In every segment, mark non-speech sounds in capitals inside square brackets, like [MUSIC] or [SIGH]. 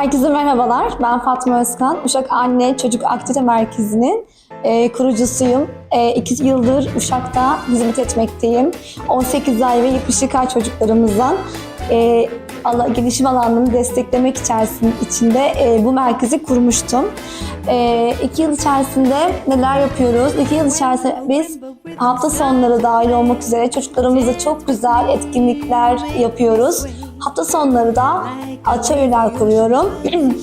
Herkese merhabalar. Ben Fatma Özkan. Uşak Anne Çocuk Aktivite Merkezi'nin e, kurucusuyum. E, iki yıldır Uşak'ta hizmet etmekteyim. 18 ay ve 70 ay çocuklarımızdan e, ala- gelişim alanlarını desteklemek içerisinde içinde e, bu merkezi kurmuştum. E, iki yıl içerisinde neler yapıyoruz? İki yıl içerisinde biz hafta sonları dahil olmak üzere çocuklarımızla çok güzel etkinlikler yapıyoruz. Hafta sonları da atölyeler kuruyorum. [CLEARS THROAT]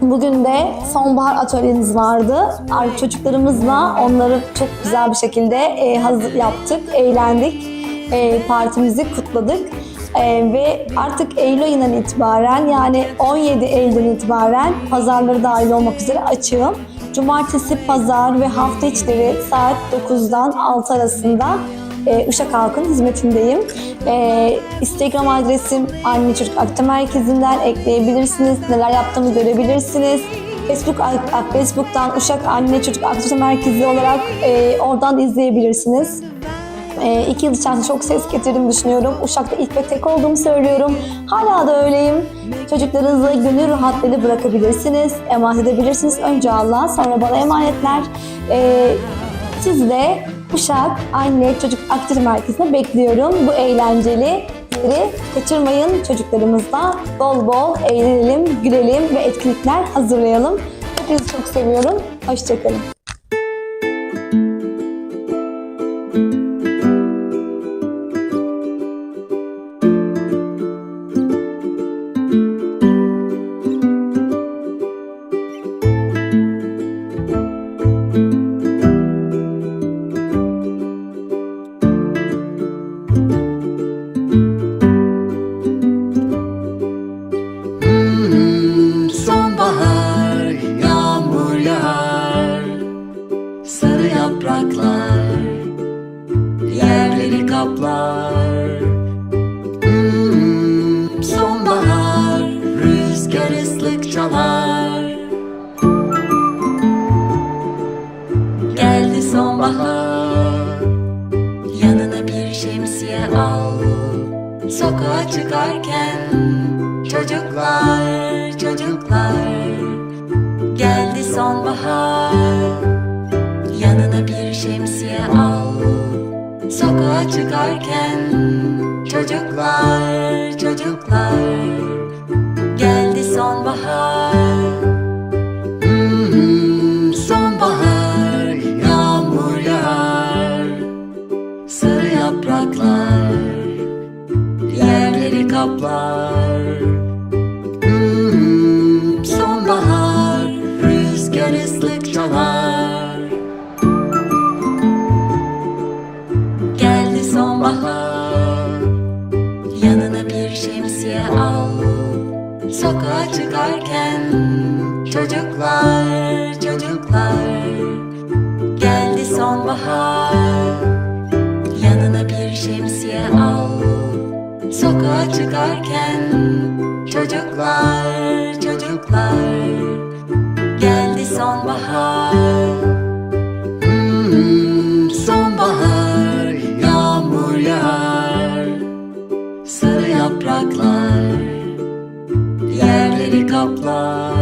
Bugün de sonbahar atölyemiz vardı. Ar- Çocuklarımızla onları çok güzel bir şekilde e, hazır yaptık, eğlendik. E, partimizi kutladık. E, ve artık Eylül ayından itibaren yani 17 Eylül'den itibaren pazarları dahil olmak üzere açığım. Cumartesi, pazar ve hafta içleri saat 9'dan 6 arasında e, Uşak Halk'ın hizmetindeyim. E, Instagram adresim Anne Çocuk Akta Merkezi'nden ekleyebilirsiniz. Neler yaptığımı görebilirsiniz. Facebook, Facebook'tan Uşak Anne Çocuk Aktivite Merkezi olarak e, oradan da izleyebilirsiniz. E, iki yıl içerisinde çok ses getirdiğimi düşünüyorum. Uşak'ta ilk ve tek olduğumu söylüyorum. Hala da öyleyim. Çocuklarınızı gönül rahatlığıyla bırakabilirsiniz, emanet edebilirsiniz. Önce Allah, sonra bana emanetler. E, siz de Uşak Anne Çocuk Aktivite Merkezi'ne bekliyorum. Bu eğlenceli yeri kaçırmayın. Çocuklarımızla bol bol eğlenelim, gülelim ve etkinlikler hazırlayalım. Hepinizi çok seviyorum. Hoşçakalın. Kaplar Hmm, Sonbahar rüzgar ıslık çalar. Geldi sonbahar Yanına bir şemsiye al. Sokağa çıkarken çocuklar Sokağa çıkarken Çocuklar, yanına bir şemsiye al. Sokağa çıkarken çocuklar çocuklar. Geldi sonbahar Yanına bir şemsiye al. Sokağa çıkarken Çocuklar, çocuklar. Geldi sonbahar Yerleri kaplar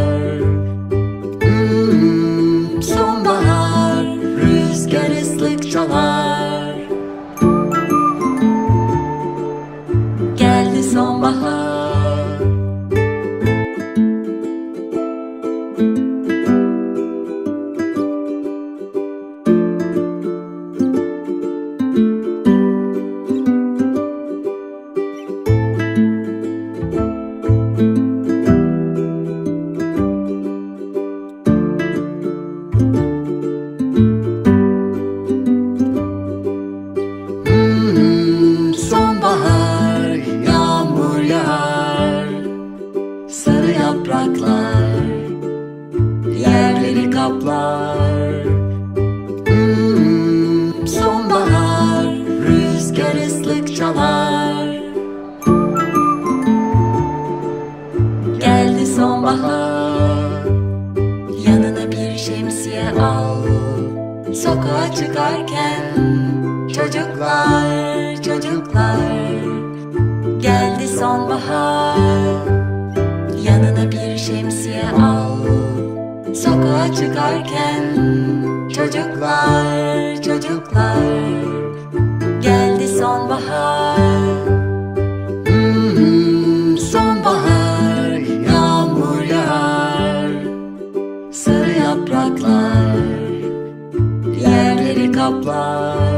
diye al. Sokağa çıkarken Çocuklar, çocuklar. Geldi sonbahar. Yanına bir şemsiye al. Sokağa çıkarken Çocuklar, çocuklar. out loud.